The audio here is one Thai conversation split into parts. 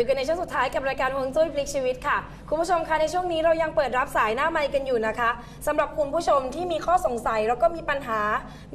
อยู่กันในช่วงสุดท้ายกับรายการฮวงจุ้ยพลิกชีวิตค่ะ คุณผู้ชมคะในช่วงนี้เรายังเปิดรับสายหน้าไมค์กันอยู่นะคะสำหรับคุณผู้ชมที่มีข้อสงสัยแล้วก็มีปัญหา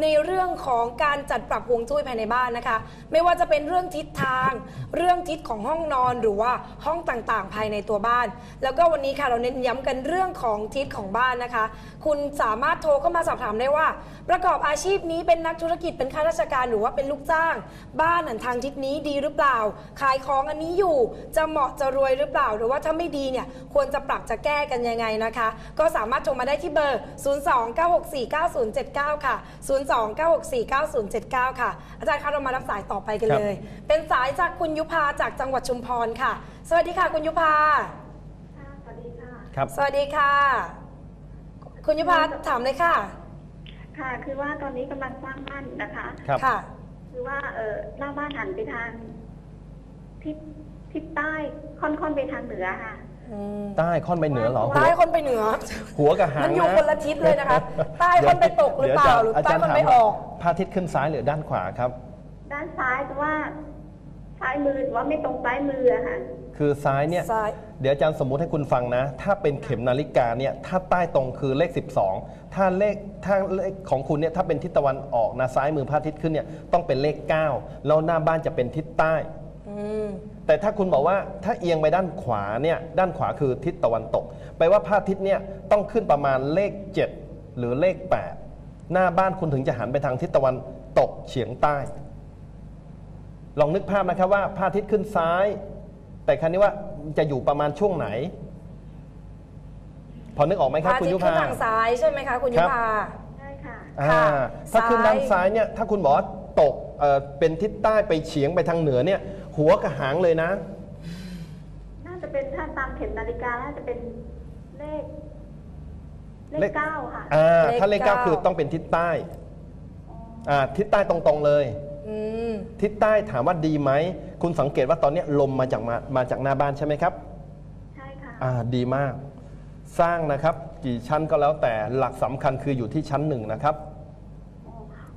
ในเรื่องของการจัดปรับฮวงจุ้ยภายในบ้านนะคะ ไม่ว่าจะเป็นเรื่องทิศทาง เรื่องทิศของห้องนอนหรือว่าห้องต่างๆ ภายในตัวบ้าน แล้วก็วันนี้ค่ะเราเน้นย้ำกันเรื่องของทิศของบ้านนะคะ คุณสามารถโทรเข้ามาสอบถามได้ว่า ประกอบอาชีพนี้เป็นนักธุรกิจเป็นข้าราชการหรือว่าเป็นลูกจ้าง บ้านหันทางทิศนี้ดีหรือเปล่า ขายของอันนี้อยู่จะเหมาะจะรวยหรือเปล่า หรือว่าถ้าไม่ดีเนี่ยควรจะปรับจะแก้กันยังไงนะคะ ก็สามารถโทรมาได้ที่เบอร์ 029649079 ค่ะ 029649079 ค่ะ อาจารย์คะเรามารับสายต่อไปกันเลย เป็นสายจากคุณยุพาจากจังหวัดชุมพรค่ะ สวัสดีค่ะคุณยุพาค่ะสวัสดีค่ะครับสวัสดีค่ะ คุณยุพาถามเลยค่ะ ค่ะ คือว่าตอนนี้กำลังสร้างบ้านอยู่นะคะ ครับ ค่ะ คือว่าเออหน้าบ้านหันไปทางทิศ ทิศใต้ค่อนๆไปทางเหนือค่ะอืมใต้ค่อนไปเหนือเหรอใต้คนไปเหนือ หัวกับหางมันอยู่นะคนละทิศเลยนะคะ ใต้คนไปตกหรือเปล่า หรือดี๋ยวใต้จารย์คนไปถามอว่าอกพระอาทิตย์ขึ้นซ้ายหรือด้านขวาครับ ด้านซ้ายแต่ว่าซ้ายมือหรือว่าไม่ตรงซ้ายมืออะค่ะ คือซ้ายเนี่ย ซ้าย เดี๋ยวอาจารย์สมมุติให้คุณฟังนะ ถ้าเป็นเข็มนาฬิกาเนี่ย ถ้าใต้ตรงคือเลข 12 ถ้าเลขถ้าเลขของคุณเนี่ย ถ้าเป็นทิศตะวันออกนะซ้ายมือพระอาทิตย์ขึ้นเนี่ย ต้องเป็นเลข 9 แล้วหน้าบ้านจะเป็นทิศใต้ อืม แต่ถ้าคุณบอกว่าถ้าเอียงไปด้านขวาเนี่ยด้านขวาคือทิศตะวันตกแปลว่าพระอาทิตย์เนี่ยต้องขึ้นประมาณเลข 7 หรือเลข 8 หน้าบ้านคุณถึงจะหันไปทางทิศตะวันตกเฉียงใต้ ลองนึกภาพนะครับว่าพระอาทิตย์ขึ้นซ้าย แต่ครั้นี้ว่าจะอยู่ประมาณช่วงไหน พอนึกออกไหมครับพระอาคุณทิตยุย์ขึ้พานทางซ้ายใช่ไหมคะคุณยุครับพาใช่ค่ะอ่าค่ะถ้าขึ้นซ้ายด้านซ้ายเนี่ยถ้าคุณบอกว่าตก เอ่อเป็นทิศใต้ไปเฉียงไปทางเหนือเนี่ย หัวกับหางเลยนะ น่าจะเป็นถ้าตามเข็มนาฬิกาน่าจะเป็นเลขเลเลขขเก้าค่ะอ่าเลขถ้าเลขเก้าเก้าคือต้องเป็นทิศใต้อ๋ออ่าทิศใต้ตรงๆเลยอืมทิศใต้ถามว่าดีไหม คุณสังเกตว่าตอนเนี้ยลมมาจากมามาจากหน้าบ้านใช่ไหมครับ ใช่ค่ะอ่าดีมาก สร้างนะครับ กี่ชั้นก็แล้วแต่หลักสำคัญคืออยู่ที่ชั้นหนึ่งนะครับ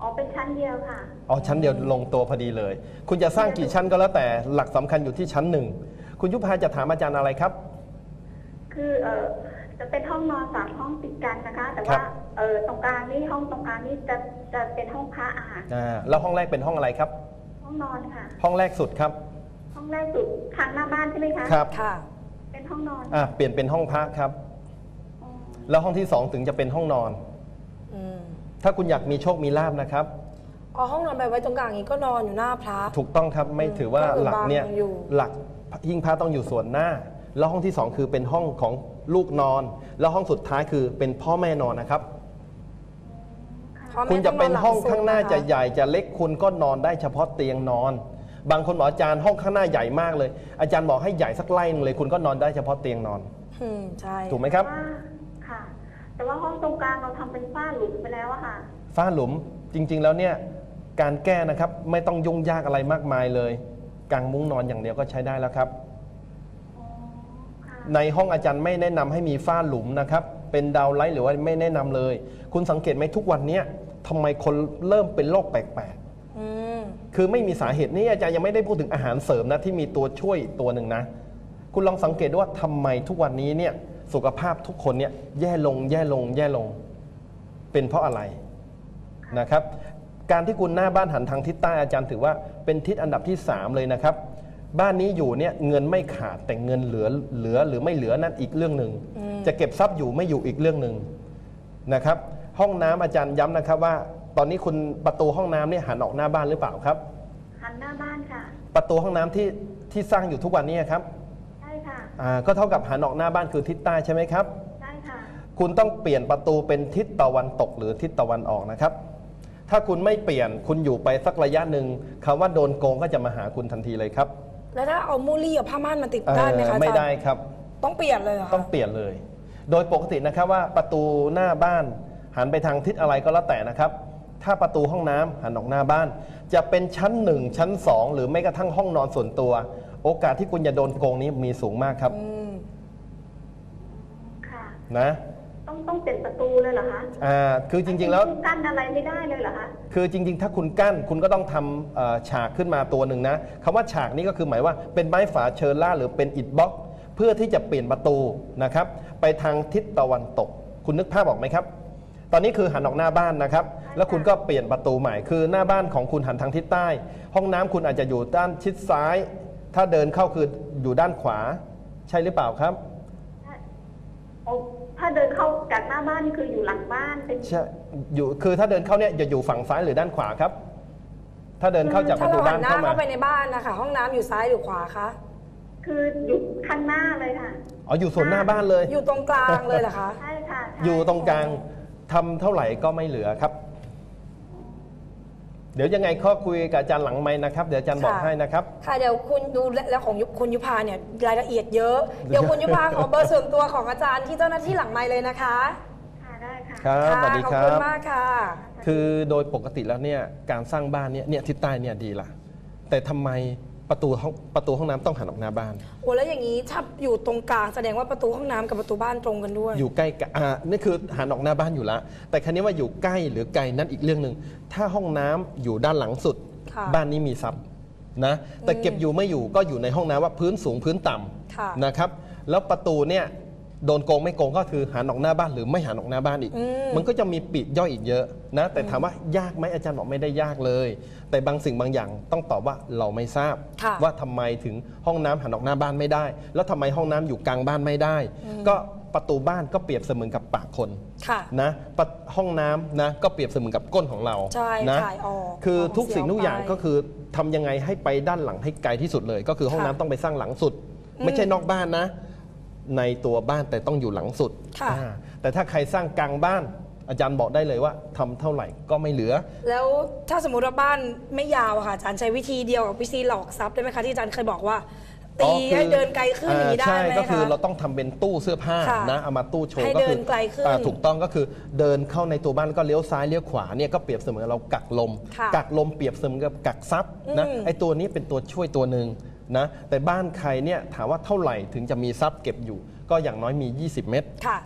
อ๋ออ๋อเป็นชั้นเดียวค่ะ อ๋อชั้นเดียวลงตัวพอดีเลย คุณจะสร้างกี่ชั้นก็แล้วแต่หลักสำคัญอยู่ที่ชั้นหนึ่งคุณยุพาจะถามอาจารย์อะไรครับ คือเออจะเป็นห้องนอนสามห้องติดกันนะคะ แต่ครัว่าบ เออตรงกลางนี่ห้องตรงกลางนี่จะจะเป็นห้องพระอาหารอ่าแล้วห้องแรกเป็นห้องอะไรครับ ห้องนอนค่ะ ห้องแรกสุดครับห้องแรกสุดทางหน้าบ้านใช่ไหมคะครับค่ะ เป็นห้องนอนอ่าเปลี่ยนเป็นห้องพักครับ อ๋อแล้วห้องที่สองถึงจะเป็นห้องนอน อืม ถ้าคุณอยากมีโชคมีลาบนะครับ เอาห้องนอนไปไว้ตรงกลางอย่างนี้ก็นอนอยู่หน้าพระ ถูกต้องครับไม่ถือว่าก็คือหลักเนี่ยบางอยู่ หลักหิ้งพระต้องอยู่ส่วนหน้า แล้วห้องที่สองคือเป็นห้องของลูกนอน แล้วห้องสุดท้ายคือเป็นพ่อแม่นอนนะครับพ่อแม่คุณจะเป็นห้องต้ข้างหน้าลัสุดจะคใหญ่จะเล็กคุณก็นอนได้เฉพาะเตียงนอน บางคนบอกอาจารย์ห้องข้างหน้าใหญ่มากเลย อาจารย์บอกให้ใหญ่สักไล่หนึงเลย คุณก็นอนได้เฉพาะเตียงนอน อืมใช่ ถูกไหมครับ ว่าค่ะ แต่ว่าห้องตรงกลางเราทำเป็นฝ้าหลุมไปแล้วอะค่ะ ฝ้าหลุมจริง ๆ แล้วเนี่ยการแก้นะครับไม่ต้องยุ่งยากอะไรมากมายเลยกางมุ้งนอนอย่างเดียวก็ใช้ได้แล้วครับ อ๋อ ค่ะ ในห้องอาจารย์ไม่แนะนำให้มีฝ้าหลุมนะครับ เป็นดาวไลท์หรือว่าไม่แนะนำเลย คุณสังเกตไหมทุกวันเนี้ยทำไมคนเริ่มเป็นโรคแปลกอืม ๆ คือไม่มีสาเหตุนี่อาจารย์ยังไม่ได้พูดถึงอาหารเสริมนะที่มีตัวช่วยอีกตัวหนึ่งนะ คุณลองสังเกตดูว่าทำไมทุกวันนี้เนี่ย สุขภาพทุกคนเนี่ยแย่ลงแย่ลงแย่ลง เป็นเพราะอะไรนะครับ การที่คุณหน้าบ้านหันทางทิศใต้อาจารย์ถือว่าเป็นทิศอันดับที่ 3 เลยนะครับ บ้านนี้อยู่เนี่ยเงินไม่ขาดแต่เงินเหลือเหลือหรือไม่เหลือนั่นอีกเรื่องหนึ่งจะเก็บทรัพย์อยู่ไม่อยู่อีกเรื่องหนึ่งนะครับ ห้องน้ำอาจารย์ย้ำนะครับว่า ตอนนี้คุณประตูห้องน้ำเนี่ยหันออกหน้าบ้านหรือเปล่าครับหันหน้าบ้านค่ะ ประตูห้องน้ำที่ที่สร้างอยู่ทุกวันนี้ครับใช่ค่ะ อ่าก็เท่ากับหันออกหน้าบ้านคือทิศใต้ใช่ไหมครับ ใช่ค่ะ คุณต้องเปลี่ยนประตูเป็นทิศตะวันตกหรือทิศตะวันออกนะครับ ถ้าคุณไม่เปลี่ยนคุณอยู่ไปสักระยะหนึ่งคำว่าโดนโกงก็จะมาหาคุณทันทีเลยครับแล้วถ้าเอามูลี่กับผ้าม่านมาติดได้ไหมคะอาจารย์เอ่อไม่ได้ครับ ต้องเปลี่ยนเลยเหรอคะต้องเปลี่ยนเลย โดยปกตินะครับว่าประตูหน้าบ้าน หันไปทางทิศอะไรก็แล้วแต่นะครับ ถ้าประตูห้องน้ำหันออกหน้าบ้าน จะเป็นชั้นหนึ่งชั้นสองหรือไม่กระทั่งห้องนอนส่วนตัว โอกาสที่คุณจะโดนโกงนี้มีสูงมากครับอืมค่ะ นะ ต้องต้องเป็นประตูเลยเหรอคะอ่า คือจริง ๆ แล้วกั้นอะไรไม่ได้เลยเหรอคะคือจริง ๆ ถ้าคุณกั้นคุณก็ต้องทำเอ่อฉากขึ้นมาตัวหนึ่งนะคำว่าฉากนี้ก็คือหมายว่าเป็นไม้ฝาเชิญล่าหรือเป็นอิฐบล็อก เพื่อที่จะเปลี่ยนประตูนะครับ ไปทางทิศตะวันตก คุณนึกภาพออกไหมครับ ตอนนี้คือหันออกหน้าบ้านนะครับ แล้วคุณก็เปลี่ยนประตูใหม่คือหน้าบ้านของคุณหันทางทิศใต้ ห้องน้ำคุณอาจจะอยู่ด้านชิดซ้าย ถ้าเดินเข้าคืออยู่ด้านขวา ใช่หรือเปล่าครับโอ้ถ้าเดินเข้าจากหน้าบ้านนี่คืออยู่หลังบ้านเป็นใช่อยู่คือถ้าเดินเข้าเนี่ยจะอยู่ฝั่งซ้ายหรือด้านขวาครับ ถ้าเดินเข้าจากปถ้าระตูเราหับ้านนหน้าเข้ามาเข้าไปในบ้านนะคะห้องน้ำอยู่ซ้ายหรือขวาคะคืออยู่ข้างหน้าเลยค่ะ อ๋ออยู่ส่วนหน้าบ้านเลย อยู่ตรงกลางเลยเหรอคะ ใช่ค่ะใช่อยู่ตรงกลางทำเท่าไหร่ก็ไม่เหลือครับ เดี๋ยวยังไงข้อคุยกับอาจารย์หลังไม้นะครับ เดี๋ยวอาจารย์บอกค่ะ ให้นะครับ ค่ะเดี๋ยวคุณดูแล้วของยุคุณยุพาเนี่ยรายละเอียดเยอะ เดี๋ยวคุณยุพาขอเบอร์ส่วนตัวของอาจารย์ที่เจ้าหน้าที่หลังไมค์เลยนะคะค่ะได้ค่ะ ครับสวัสดีคขรัอบ คุณบมากค่ะ คือโดยปกติแล้วเนี่ยการสร้างบ้านเนี่ยเนี่ยทิศใต้เนี่ยดีละแต่ทำไม ประตูห้องประตูห้องน้ำต้องหันออกหน้าบ้าน โอ้แล้วอย่างนี้ถ้าอยู่ตรงกลางแสดงว่าประตูห้องน้ำกับประตูบ้านตรงกันด้วย อยู่ใกล้กับอ่านี่คือหันออกหน้าบ้านอยู่แล้วแต่ครั้นี้ว่าอยู่ใกล้หรือไกลนั่นอีกเรื่องหนึ่งถ้าห้องน้ำอยู่ด้านหลังสุด ค่ะ บ้านนี้มีทรัพย์นะแต่เก็บอยู่ไม่อยู่ก็อยู่ในห้องน้ำว่าพื้นสูงพื้นต่ค่ะำนะครับแล้วประตูเนี่ย โดนโกงไม่โกงก็คือหันออกหน้าบ้านหรือไม่หันออกหน้าบ้านอีกอืมมันก็จะมีปีกย่อยอีกเยอะนะ แต่ถามว่ายากไหมอาจารย์บอกไม่ได้ยากเลย แต่บางสิ่งบางอย่างต้องตอบว่าเราไม่ทราบค่ะว่าทำไมถึงห้องน้ำหันออกหน้าบ้านไม่ได้ แล้วทำไมห้องน้ำอยู่กลางบ้านไม่ได้ ก็ประตูบ้านก็เปรียบเสมือนกับปากคนค่ะนะปะห้องน้ำนะก็เปรียบเสมือนกับก้นของเราใช่นะถ่ายออกคือเอาของทุกสิ่งทุกอย่างเสียออกไปก็คือทำยังไงให้ไปด้านหลังให้ไกลที่สุดเลย ก็คือห้องค่ะน้ำต้องไปสร้างหลังสุด ไม่ใช่นอกบ้านนะ ในตัวบ้านแต่ต้องอยู่หลังสุด ค่ะ อ่าแต่ถ้าใครสร้างกลางบ้าน อาจารย์บอกได้เลยว่าทำเท่าไหร่ก็ไม่เหลือ แล้วถ้าสมมติว่าบ้านไม่ยาวอะค่ะอาจารย์ใช้วิธีเดียวกับวิธีหลอกทรัพย์ได้ไหมคะที่อาจารย์เคยบอกว่า ตีอ๋อคือให้เดินไกลขึ้นอย่างนี้ได้ใช่ไหมก็คือคะ เราต้องทำเป็นตู้เสื้อผ้าค่ะนะเอามาตู้โชว์ให้ก็เดิคืนไกลขึ้นอ่าถูกต้องก็คือเดินเข้าในตัวบ้านแล้วก็เลี้ยวซ้ายเลี้ยวขวาเนี่ยก็เปรียบเสมือนเรากักลม ค่ะกักลมเปรียบเสมือนกับกักทรัพย์นะอืมไอ้ตัวนี้เป็นตัวช่วยตัวหนึ่ง นะแต่บ้านใครเนี่ยถามว่าเท่าไหร่ถึงจะมีทรัพย์เก็บอยู่ ก็อย่างน้อยมี 20 เมตรค่ะ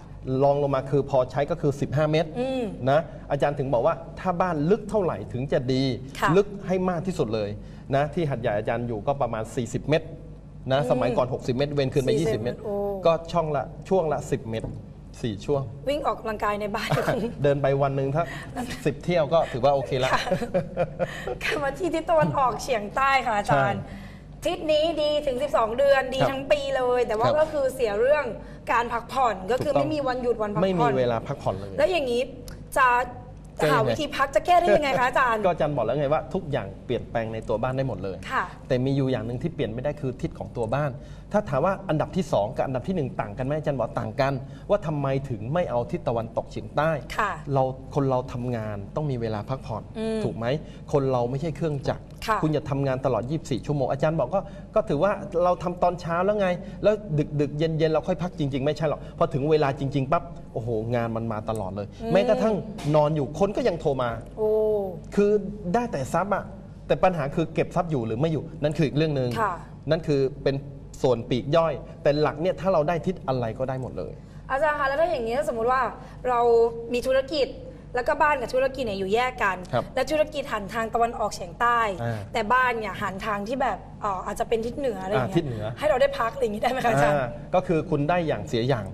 ลองลงมาคือพอใช้ก็คือ 15 เมตรอืมนะอาจารย์ถึงบอกว่าถ้าบ้านลึกเท่าไหร่ถึงจะดีค่ะลึกให้มากที่สุดเลยนะที่หัดใหญ่อาจารย์อยู่ก็ประมาณ 40 เมตรนะสมัยก่อน 60 เมตร เว้นคืนไป40 20 เมตรโอ้ก็ช่องละช่วงละ 10 เมตร4ช่วง วิ่งออกกำลังกายในบ้าน เดินไปวันหนึ่งถ้า10เที่ยวก็ถือว่าโอเคละค่ะกลับมาที่ทิศตะวันออกเฉียงใต้ค่ะอาจารย์ ทิศนี้ดีถึง 12 เดือนดีครับทั้งปีเลย แต่ว่าครับ ก็คือเสียเรื่องการพักผ่อนก็คือถูกต้ไม่องมีวันหยุดวันพักผ่อน ไม่มีเวลาพักผ่อนเลย แล้วอย่างนี้จะแก้ยังไงหาวิธีพักจะแก้ได้ยังไงคะอาจารย์ ก็อาจารย์บอกแล้วไงว่าทุกอย่างเปลี่ยนแปลงในตัวบ้านได้หมดเลย ค่ะ แต่มีอยู่อย่างหนึ่งที่เปลี่ยนไม่ได้คือทิศของตัวบ้าน ถ้าถามว่าอันดับที่ 2 กับอันดับทีหนึ่1 ต่างกันไหมอาจารย์บอกต่างกัน ว่าทำไมถึงไม่เอาทิศตะวันตกเฉียงใต้ ค่ะเราคนเราทำงานต้องมีเวลาพักผ่อนอืม ถูกไหมคนเราไม่ใช่เครื่องจักร ค่ะณอย่าทำงานตลอด 24 ชั่วโมง อาจารย์บอกก็ก็ถือว่าเราทำตอนเช้าแล้วไง แล้วดึกดึกเย็นเย็นเราค่อยพักจริง ๆ ไม่ใช่หรอก พอถึงเวลาจริง ๆปั๊บโอ้โห งานมันมาตลอดเลย แม้กระทั่งนอนอยู่คนก็ยังโทรมา โอ้ คือได้แต่ทรัพย์อะแต่ปัญหาคือเก็บทรัพย์อยู่หรือไม่อยู่นั่นคืออีกเรื่องหนึ่งค่ะ นั่นคือเป็นส่วนปีกย่อย แต่หลักเนี่ยถ้าเราได้ทิศอะไรก็ได้หมดเลย อาจารย์คะแล้วถ้าอย่างนี้ถ้าสมมติว่าเรามีธุรกิจ แล้วก็บ้านกับธุรกิจเนี่ยอยู่แยกกัน ครับและธุรกิจหันทางตะวันออกเฉียงใต้ อ่าแต่บ้านเนี่ยหันทางที่แบบเอ่ออาจจะเป็นทิศเหนืออะไรอย่างอ่าทิเงี้ศเหนือ ให้เราได้พักอะไรอย่างนี้ได้ไหมคะอาจารย์ อ่าก็คือคุณได้อย่างเสียอย่าง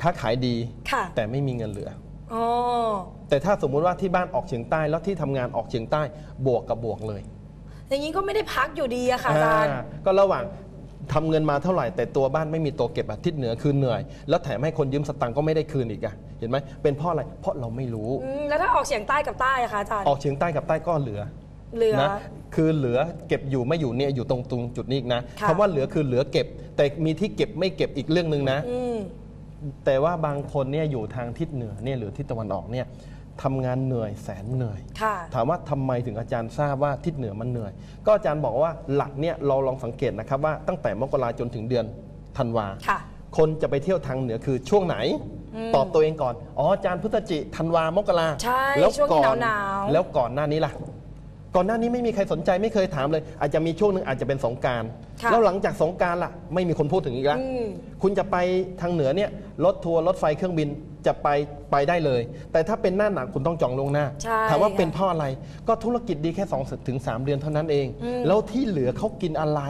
ค้าขายดี ค่ะ แต่ไม่มีเงินเหลือ อ๋อแต่ถ้าสมมุติว่าที่บ้านออกเฉียงใต้แล้วที่ทำงานออกเฉียงใต้บวกกับบวกเลยอย่างนี้ก็ไม่ได้พักอยู่ดีอะค่ะอาจารย์ อ่าก็ระหว่าง ทำเงินมาเท่าไหร่แต่ตัวบ้านไม่มีตัวเก็บอะทิศเหนือคือเหนื่อย แล้วแถมให้คนยืมสตังค์ก็ไม่ได้คืนอีกอะเห็นไหมเป็นเพราะอะไรเพราะเราไม่รู้ อืมแล้วถ้าออกเฉียงใต้กับใต้อะคะอาจารย์ออกเฉียงใต้กับใต้ก็เหลือ เหลือ นะคือเหลือเก็บอยู่ไม่อยู่เนี่ยอยู่ตรงตรงจุดนี้อีกนะค่ะ คำว่าเหลือคือเหลือเก็บ แต่มีที่เก็บไม่เก็บอีกเรื่องหนึ่งนะ อืม แต่ว่าบางคนเนี่ยอยู่ทางทิศเหนือเนี่ยหรือทิศตะวันออกเนี่ย ทำงานเหนื่อยแสนเหนื่อย ค่ะถามว่าทำไมถึงอาจารย์ทราบว่าทิศเหนือมันเหนื่อย ก็อาจารย์บอกว่าหลักเนี่ยเราลองสังเกตนะครับว่าตั้งแต่มกราจนถึงเดือนธันวา ค่ะ คนจะไปเที่ยวทางเหนือคือช่วงไหนตอบตัวเองก่อน อ๋ออาจารย์พฤศจิธันวามกราใช่แล้วช่วงที่ก่อนหนาวๆ แล้วก่อนหน้านี้ล่ะ ก่อนหน้านี้ไม่มีใครสนใจไม่เคยถามเลย อาจจะมีช่วงหนึ่งอาจจะเป็นสงกรารค่ะแล้วหลังจากสงกรารล่ะ ไม่มีคนพูดถึงอีกแล้ว อืม คุณจะไปทางเหนือเนี่ยรถทัวร์รถไฟเครื่องบินจะไปไปได้เลย แต่ถ้าเป็นหน้าหนาวคุณต้องจองล่วงหน้า ใช่ถามว่าค่ะเป็นเพราะอะไรก็ธุรกิจดีแค่2ถึง3เดือนเท่านั้นเอง อืม แล้วที่เหลือเขากินอะไร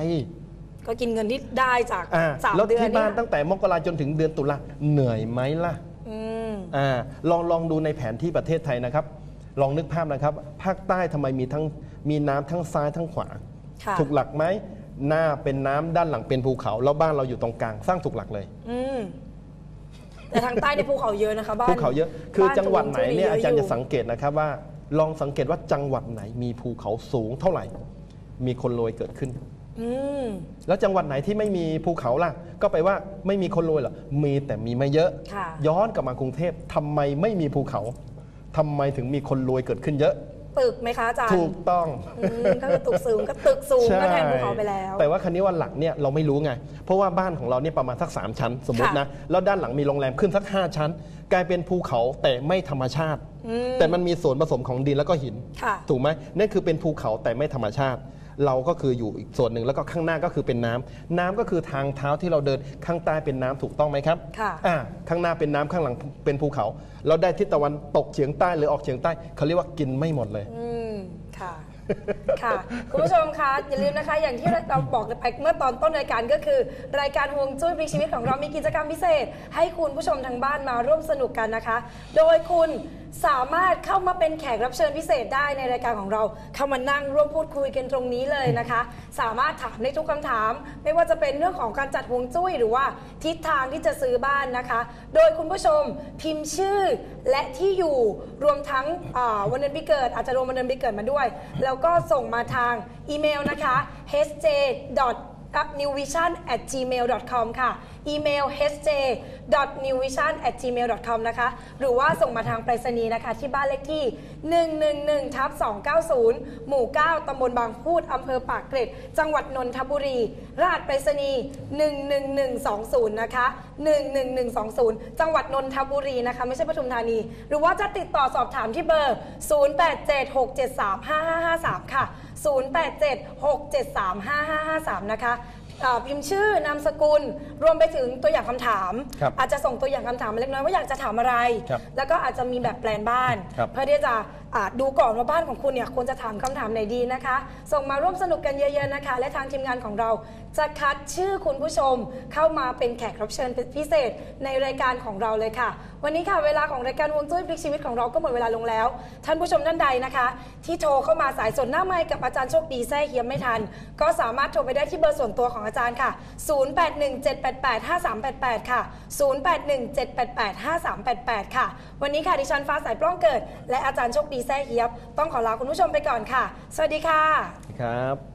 ก็กินเงินที่ได้จากอ่าสามแล้วเดือนที่บ้านเยตั้งแต่มกราจนถึงเดือนตุลาเหนื่อยไหมล่ะอืม อ่าลองลองดูในแผนที่ประเทศไทยนะครับ ลองนึกภาพนะครับ ภาคใต้ทำไมมีทั้งมีน้ำทั้งซ้ายทั้งขวา ค่ะถูกหลักไหมหน้าเป็นน้ำด้านหลังเป็นภูเขา แล้วบ้านเราอยู่ตรงกลางสร้างถูกหลักเลย อืมแต่ทางใต้ในภูเขาเยอะนะคะบ้านภูเขาเยอะ คือบ้านจังหวัดไหนเนี่ยตอาจารย์จะเะสังเกตนะครับว่า ลองสังเกตว่าจังหวัดไหนมีภูเขาสูงเท่าไหร่ มีคนรวยเกิดขึ้น อืมแล้วจังหวัดไหนที่ไม่มีภูเขาล่ะ ก็ไปลว่าไม่มีคนรวยเหรอ มีแต่มีไม่เยอะ ค่ะ ย้อนกลับมากรุงเทพทำไมไม่มีภูเขา ทำไมถึงมีคนรวยเกิดขึ้นเยอะ ตึกไหมคะอาจารย์ถูกต้อง อืมก็คือตึกสูงก็ตึกสูงก็แทนภูเขาไปแล้ว แต่ว่าคันนี้ว่าหลักเนี่ยเราไม่รู้ไง เพราะว่าบ้านของเราเนี่ยประมาณสัก 3 ชั้นสมมติค่ะนะแล้วด้านหลังมีโรงแรมขึ้นสัก 5 ชั้น กลายเป็นภูเขาแต่ไม่ธรรมชาติ อืมแต่มันมีส่วนผสมของดินแล้วก็หิน ค่ะ ถูกไหมนั่นคือเป็นภูเขาแต่ไม่ธรรมชาติ เราก็คืออยู่อีกส่วนหนึ่งแล้วก็ข้างหน้าก็คือเป็นน้ำน้ำก็คือทางเท้าที่เราเดินข้างใต้เป็นน้ำถูกต้องไหมครับค่ะ อ่าข้างหน้าเป็นน้ำข้างหลังเป็นภูเขา เราได้ทิศตะวันตกเฉียงใต้หรือออกเฉียงใต้เขาเรียกว่ากินไม่หมดเลย อืม ค่ะ ค่ะ คุณผู้ชมคะอย่าลืมนะคะ อย่างที่เราบอกไปเมื่อตอนต้นรายการก็คือ รายการห่วงจุ้ยพลิกชีวิตของเรามีกิจกรรมพิเศษ ให้คุณผู้ชมทางบ้านมาร่วมสนุกกันนะคะ โดยคุณ สามารถเข้ามาเป็นแขกรับเชิญพิเศษได้ในรายการของเรา เข้ามานั่งร่วมพูดคุยกันตรงนี้เลยนะคะ สามารถถามในทุกคำถาม ไม่ว่าจะเป็นเรื่องของการจัดห่วงจุ้ยหรือว่าทิศทางที่จะซื้อบ้านนะคะ โดยคุณผู้ชมพิมพ์ชื่อและที่อยู่รวมทั้งวันเดือนปีเกิดอาจจะรวมวันเดือนปีเกิดมาด้วย แล้วก็ส่งมาทางอีเมลนะคะ hj newvision at gmail com ค่ะ อีเมล hj.newvision@gmail.com นะคะ หรือว่าส่งมาทางไปรษณีย์นะคะ ที่บ้านเลขที่ 111ทับ290 หมู่ 9ตำบลบางพูดอำเภอปากเกร็ด จังหวัดนนทบุรี รหัสไปรษณีย์ 11120 นะคะ 11120 จังหวัดนนทบุรีนะคะ ไม่ใช่ปทุมธานี หรือว่าจะติดต่อสอบถามที่เบอร์ 0876735553 ค่ะ 0876735553 นะคะ เอ่อพิมพ์ชื่อนามสกุล รวมไปถึงตัวอย่างคำถาม ครับอาจจะส่งตัวอย่างคำถามมาเล็กน้อยว่าอยากจะถามอะไร ครับแล้วก็อาจจะมีแบบแปลนบ้าน ครับ เพื่อที่จะอ่า ดูก่อนว่าบ้านของคุณเนี่ยควรจะถามคำถามไหนดีนะคะ ส่งมาร่วมสนุกกันเยอะๆนะคะ และทางทีมงานของเราจะคัดชื่อคุณผู้ชมเข้ามาเป็นแขกรับเชิญพิเศษในรายการของเราเลยค่ะ วันนี้ค่ะเวลาของรายการวงจุ้ยพลิกชีวิตของเราก็หมดเวลาลงแล้ว ท่านผู้ชมท่านใดนะคะ ที่โทรเข้ามาสายสนหน้าไมค์กับอาจารย์โชคดีแท้เฮียมไม่ทัน ก็สามารถโทรไปได้ที่เบอร์ส่วนตัวของอาจารย์ค่ะ 0817885388 ค่ะ 0817885388 ค่ะ วันนี้ค่ะดิฉันฟ้าสายปล้องเกิด และอาจารย์โชคดีแซ่เฮียบ ต้องขอลาคุณผู้ชมไปก่อนค่ะ สวัสดีค่ะครับ